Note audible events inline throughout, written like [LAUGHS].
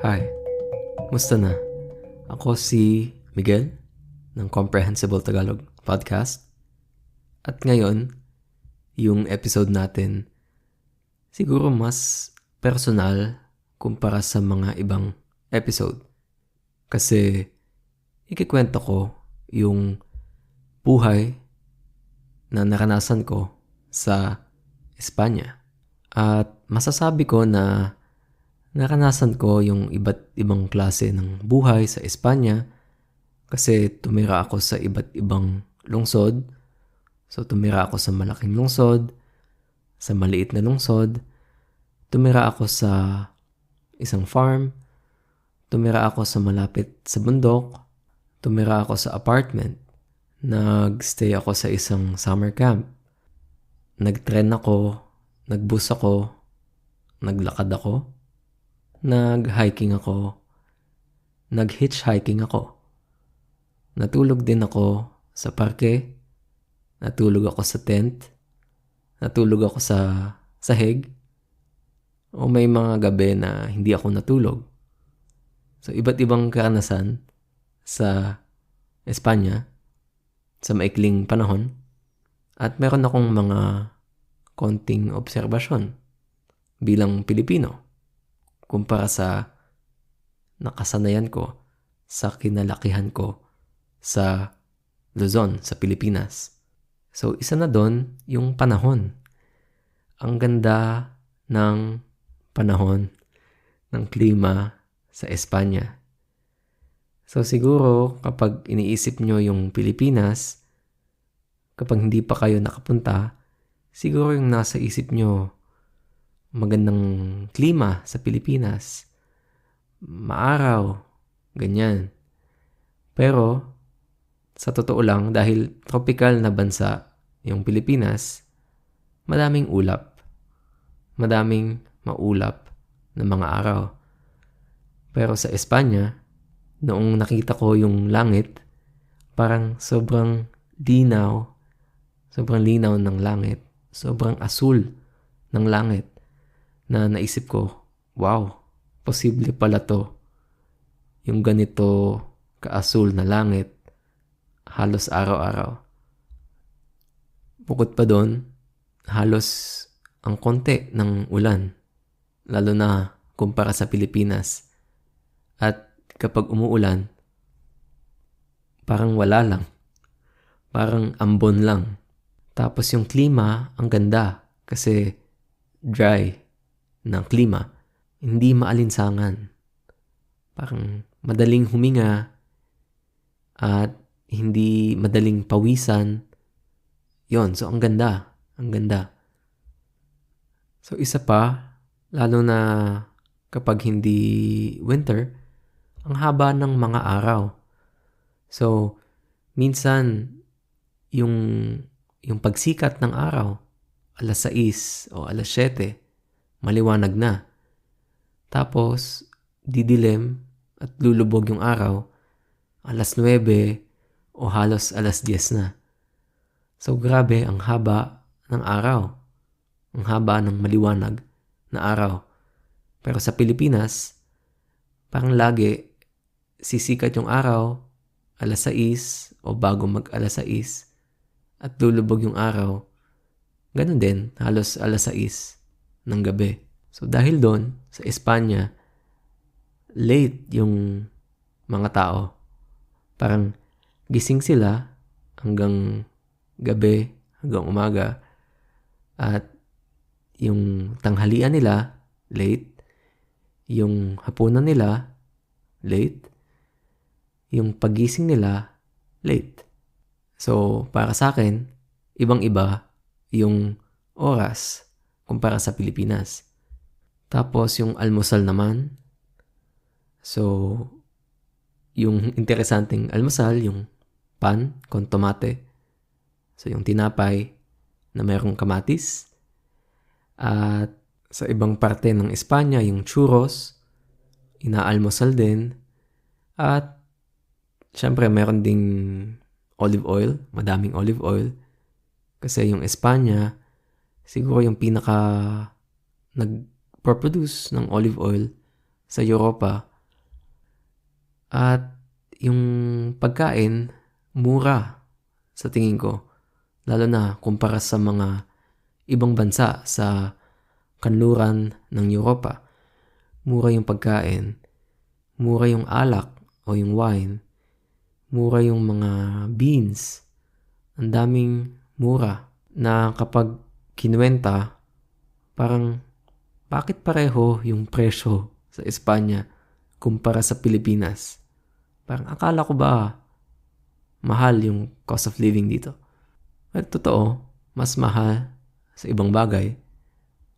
Hi, musta na? Ako si Miguel ng Comprehensible Tagalog Podcast. At ngayon, yung episode natin siguro mas personal kumpara sa mga ibang episode. Kasi ikikwento ko yung buhay na naranasan ko sa Espanya. At masasabi ko na naranasan ko yung iba't ibang klase ng buhay sa Espanya kasi tumira ako sa iba't ibang lungsod. So tumira ako sa malaking lungsod, sa maliit na lungsod, tumira ako sa isang farm, tumira ako sa malapit sa bundok, tumira ako sa apartment, nagstay ako sa isang summer camp, nagtren ako, nagbus ako, naglakad ako, nag-hiking ako, nag-hitchhiking ako, natulog din ako sa parke, natulog ako sa tent, natulog ako sa sahig, o may mga gabi na hindi ako natulog. So, iba't ibang karanasan sa Espanya sa maikling panahon at meron akong mga konting obserbasyon bilang Pilipino kumpara sa nakasanayan ko sa kinalakihan ko sa Luzon, sa Pilipinas. So, isa na doon yung panahon. Ang ganda ng panahon, ng klima sa Espanya. So, siguro kapag iniisip nyo yung Pilipinas, kapag hindi pa kayo nakapunta, siguro yung nasa isip nyo, magandang klima sa Pilipinas, maaraw, ganyan. Pero, sa totoo lang, dahil tropical na bansa yung Pilipinas, madaming ulap. Madaming maulap na mga araw. Pero sa Espanya, noong nakita ko yung langit, parang sobrang linaw, sobrang linaw ng langit, sobrang asul ng langit na naisip ko, wow, posible pala to. Yung ganito kaasul na langit halos araw-araw. Bukod pa doon, halos ang konti ng ulan, lalo na kumpara sa Pilipinas. At kapag umuulan, parang wala lang. Parang ambon lang. Tapos yung klima, ang ganda kasi dry ng klima, hindi maalinsangan. Parang madaling huminga at hindi madaling pawisan. Yon, so ang ganda. Ang ganda. So isa pa, lalo na kapag hindi winter, ang haba ng mga araw. So, minsan, yung, yung pagsikat ng araw, alas 6 o alas 7, maliwanag na. Tapos, didilim at lulubog yung araw, alas 9 o halos alas 10 na. So grabe ang haba ng araw. Ang haba ng maliwanag na araw. Pero sa Pilipinas, parang lagi sisikat yung araw alas 6 o bago mag alas 6 at lulubog yung araw. Ganun din, halos alas 6 ng gabi. So dahil doon, sa Espanya, late yung mga tao. Parang gising sila hanggang gabi, hanggang umaga. At yung tanghalian nila, late. Yung hapunan nila, late. Yung pagising nila, late. So, para sa akin, ibang-iba yung oras kumpara sa Pilipinas. Tapos yung almusal naman. So, yung interesanteng almusal, yung pan con tomate. So, yung tinapay na mayroong kamatis. At sa ibang parte ng Espanya, yung churros, inaalmusal din. At syempre, meron ding olive oil, madaming olive oil. Kasi yung Espanya, siguro yung pinaka nag-produce ng olive oil sa Europa At yung pagkain, mura sa tingin ko. Lalo na kumpara sa mga ibang bansa sa kanluran ng Europa. Mura yung pagkain, mura yung alak o yung wine, mura yung mga beans. Ang daming mura na kapag kinuwenta, parang bakit pareho yung presyo sa Espanya kumpara sa Pilipinas? Parang akala ko ba mahal yung cost of living dito? At totoo, mas mahal sa ibang bagay.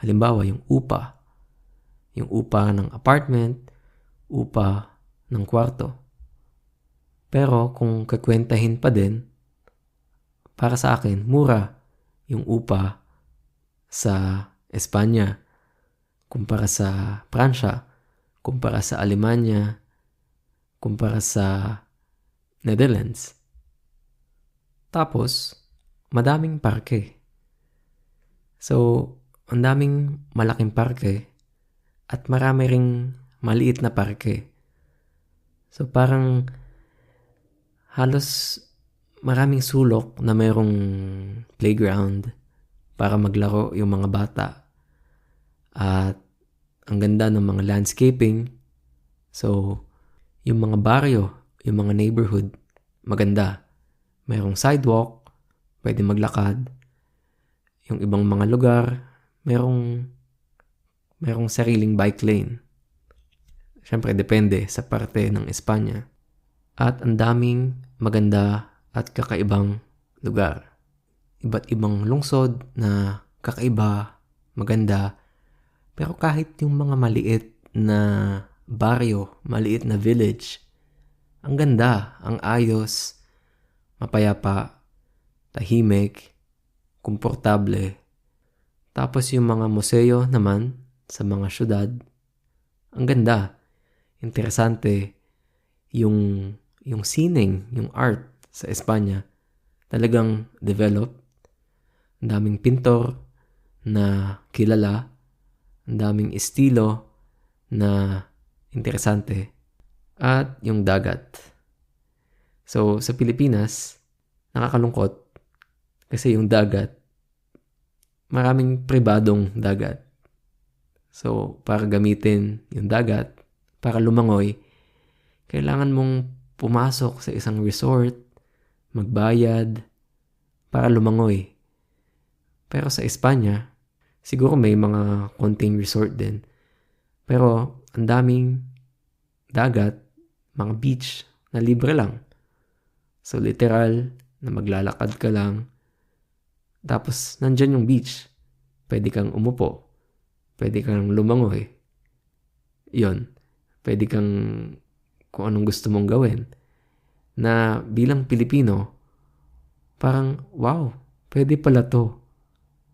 Halimbawa, yung upa. Yung upa ng apartment, upa ng kwarto. Pero kung kakwentahin pa din, para sa akin, mura yung upa sa Espanya kumpara sa Pransya, kumpara sa Alemanya, kumpara sa Netherlands. Tapos, madaming parke. So, ang daming malaking parke at marami ring maliit na parke. So, parang halos maraming sulok na mayroong playground para maglaro yung mga bata. At ang ganda ng mga landscaping. So, yung mga baryo, yung mga neighborhood, maganda. Mayroong sidewalk, pwede maglakad yung ibang mga lugar, merong, merong sariling bike lane. Siyempre, depende sa parte ng Espanya. At ang daming maganda at kakaibang lugar. Iba't ibang lungsod na kakaiba, maganda. Pero kahit yung mga maliit na baryo, maliit na village, ang ganda, ang ayos, mapayapa, tahimik, komportable. Tapos yung mga museo naman sa mga syudad, ang ganda. Interesante yung yung sining, yung art sa Espanya talagang developed. Ang daming pintor na kilala, ang daming estilo na interesante at yung dagat. So sa Pilipinas, nakakalungkot kasi yung dagat maraming pribadong dagat. So, para gamitin yung dagat, para lumangoy, kailangan mong pumasok sa isang resort, magbayad, para lumangoy. Pero sa Espanya, siguro may mga konting resort din. Pero ang daming dagat, mga beach na libre lang. So literal na maglalakad ka lang tapos, nandyan yung beach. Pwede kang umupo. Pwede kang lumangoy. Yon. Pwede kang kung anong gusto mong gawin. Na bilang Pilipino, parang, wow, pwede pala to.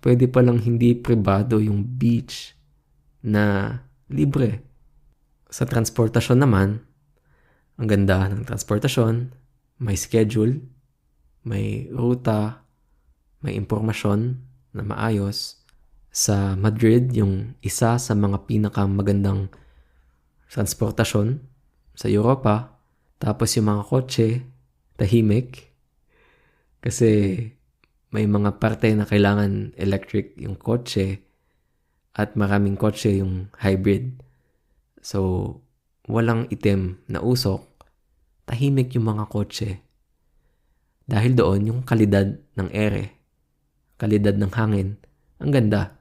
Pwede palang hindi pribado yung beach na libre. Sa transportasyon naman, ang ganda ng transportasyon, may schedule, may ruta, may impormasyon na maayos. Sa Madrid, yung isa sa mga pinakamagandang transportasyon sa Europa. Tapos yung mga kotse, tahimik. Kasi may mga parte na kailangan electric yung kotse at maraming kotse yung hybrid. So, walang itim na usok, tahimik yung mga kotse. Dahil doon yung kalidad ng ere kalidad ng hangin. Ang ganda.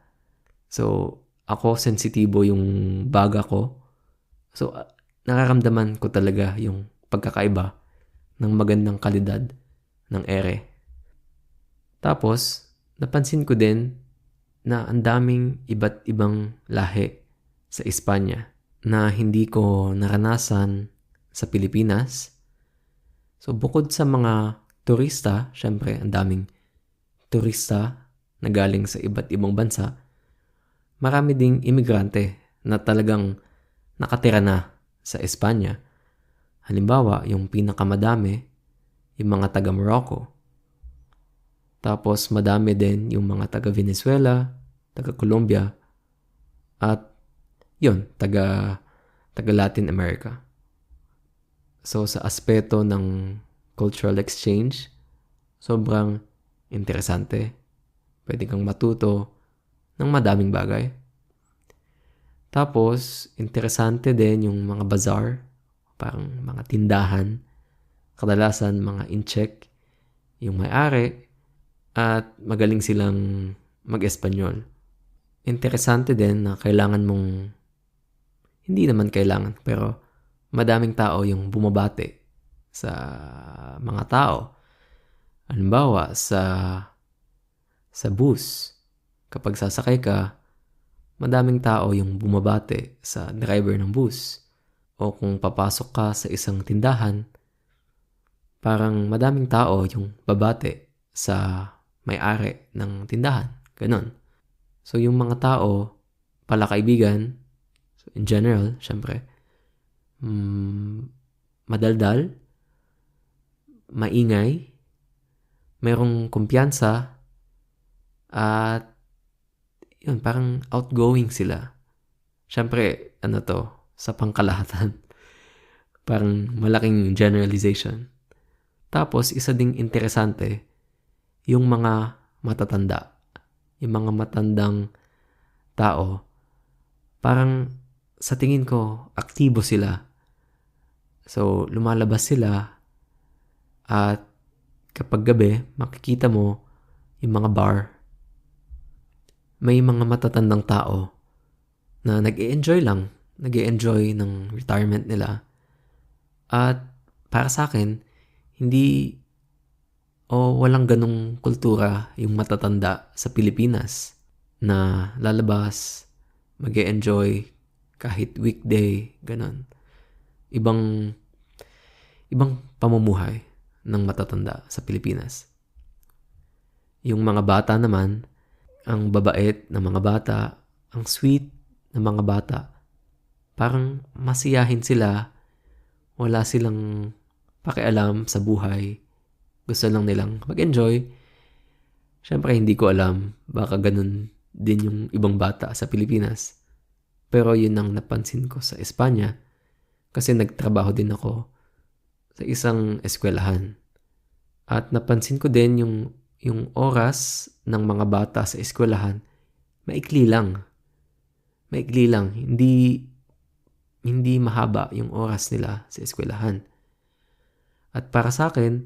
So, ako sensitibo yung baga ko. So, uh, nararamdaman ko talaga yung pagkakaiba ng magandang kalidad ng ere. Tapos, napansin ko din na ang daming iba't ibang lahi sa Espanya na hindi ko naranasan sa Pilipinas. So, bukod sa mga turista, syempre, ang daming turista na galing sa iba't ibang bansa, marami ding imigrante na talagang nakatira na sa Espanya. Halimbawa, yung pinakamadami, yung mga taga Morocco. Tapos madami din yung mga taga Venezuela, taga Colombia, at yun, taga, taga Latin America. So sa aspeto ng cultural exchange, sobrang interesante. Pwede kang matuto ng madaming bagay. Tapos, interesante din yung mga bazaar, parang mga tindahan, kadalasan mga incheck, yung may-ari, at magaling silang mag-Espanyol. Interesante din na kailangan mong, hindi naman kailangan, pero madaming tao yung bumabate sa mga tao. Halimbawa, sa sa bus, kapag sasakay ka, madaming tao yung bumabate sa driver ng bus. O kung papasok ka sa isang tindahan, parang madaming tao yung babate sa may-ari ng tindahan. Ganon. So yung mga tao, pala kaibigan, so in general, syempre, mm, madaldal, maingay, mayroong kumpiyansa, at yun, parang outgoing sila. Siyempre, ano to, sa pangkalahatan. [LAUGHS] parang malaking generalization. Tapos, isa ding interesante, yung mga matatanda. Yung mga matandang tao, parang sa tingin ko, aktibo sila. So, lumalabas sila at kapag gabi, makikita mo yung mga bar may mga matatandang tao na nag enjoy lang, nag enjoy ng retirement nila. At para sa akin, hindi o walang ganong kultura yung matatanda sa Pilipinas na lalabas, mag enjoy kahit weekday, ganon. Ibang ibang pamumuhay ng matatanda sa Pilipinas. Yung mga bata naman, ang babait ng mga bata, ang sweet ng mga bata. Parang masiyahin sila, wala silang pakialam sa buhay. Gusto lang nilang mag-enjoy. Siyempre, hindi ko alam. Baka ganun din yung ibang bata sa Pilipinas. Pero yun ang napansin ko sa Espanya. Kasi nagtrabaho din ako sa isang eskwelahan. At napansin ko din yung yung oras ng mga bata sa eskwelahan, maikli lang. Maikli lang. Hindi, hindi mahaba yung oras nila sa eskwelahan. At para sa akin,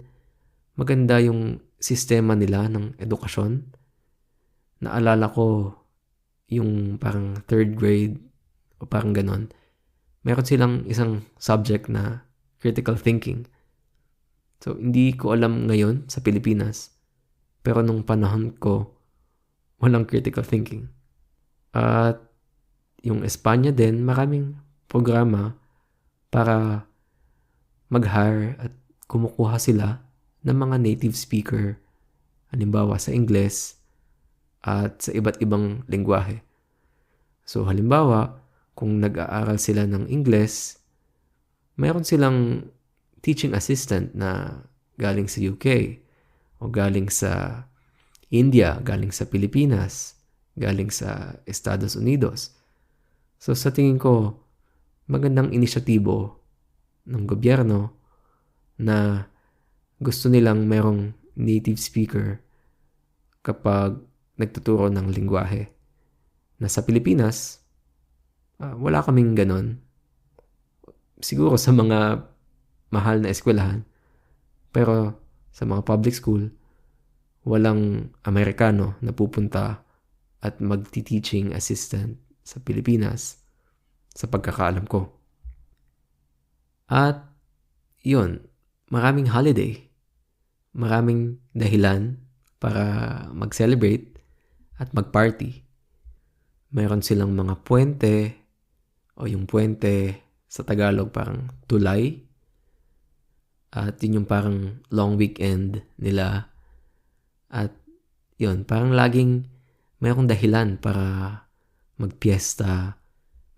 maganda yung sistema nila ng edukasyon. Naalala ko yung parang third grade o parang ganon. Meron silang isang subject na critical thinking. So, hindi ko alam ngayon sa Pilipinas pero nung panahon ko, walang critical thinking. At yung Espanya din, maraming programa para mag-hire at kumukuha sila ng mga native speaker, halimbawa sa Ingles at sa iba't ibang lingwahe. So halimbawa, kung nag-aaral sila ng Ingles, mayroon silang teaching assistant na galing sa UK o galing sa India, galing sa Pilipinas, galing sa Estados Unidos. So sa tingin ko, magandang inisyatibo ng gobyerno na gusto nilang merong native speaker kapag nagtuturo ng lingwahe. Na sa Pilipinas, uh, wala kaming ganon. Siguro sa mga mahal na eskwelahan. Pero sa mga public school, walang Amerikano na pupunta at magti-teaching assistant sa Pilipinas sa pagkakaalam ko. At yun, maraming holiday, maraming dahilan para mag-celebrate at mag-party. Mayroon silang mga puente o yung puente sa Tagalog parang tulay at yun yung parang long weekend nila. At yun, parang laging mayroong dahilan para magpiesta,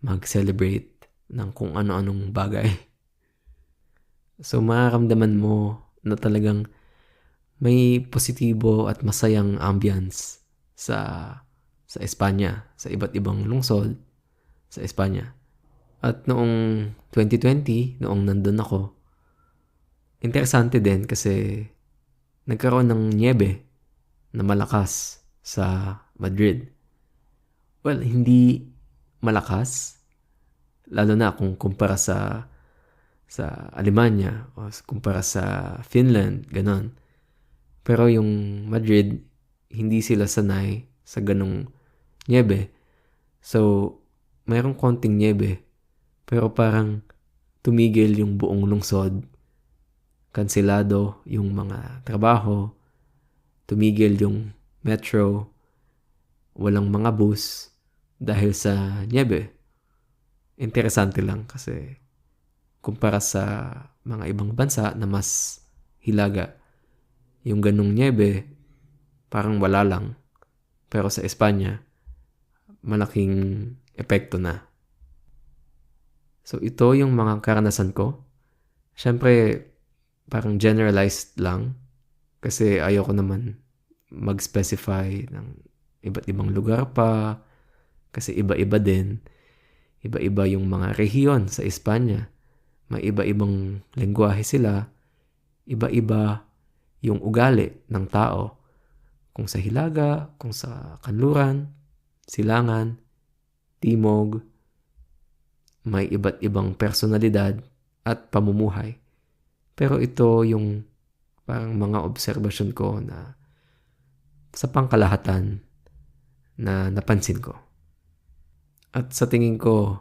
mag-celebrate ng kung ano-anong bagay. So mararamdaman mo na talagang may positibo at masayang ambience sa sa Espanya, sa iba't ibang lungsod sa Espanya. At noong 2020, noong nandun ako, interesante din kasi nagkaroon ng niebe na malakas sa Madrid. Well, hindi malakas, lalo na kung kumpara sa sa Alemanya o kumpara sa Finland, ganon. Pero yung Madrid, hindi sila sanay sa ganong niebe. So, mayroong konting niebe. Pero parang tumigil yung buong lungsod. Kansilado yung mga trabaho. Tumigil yung metro. Walang mga bus dahil sa niebe. Interesante lang kasi kumpara sa mga ibang bansa na mas hilaga, yung ganong niebe parang wala lang. Pero sa Espanya, malaking epekto na. So ito yung mga karanasan ko. Siyempre, parang generalized lang. Kasi ayoko naman mag-specify ng iba't ibang lugar pa. Kasi iba-iba din. Iba-iba yung mga rehiyon sa Espanya. May iba-ibang lengguwahe sila. Iba-iba yung ugali ng tao. Kung sa Hilaga, kung sa Kanluran, Silangan, Timog, may iba't ibang personalidad at pamumuhay. Pero ito yung parang mga obserbasyon ko na sa pangkalahatan na napansin ko. At sa tingin ko,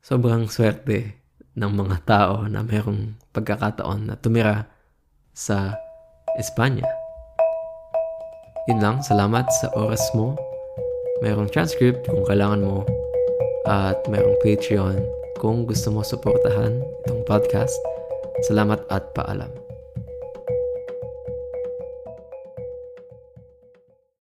sobrang swerte ng mga tao na mayroong pagkakataon na tumira sa Espanya. Yun lang, salamat sa oras mo. Mayroong transcript kung kailangan mo at mayroong Patreon kung gusto mo suportahan itong podcast. Salamat at paalam.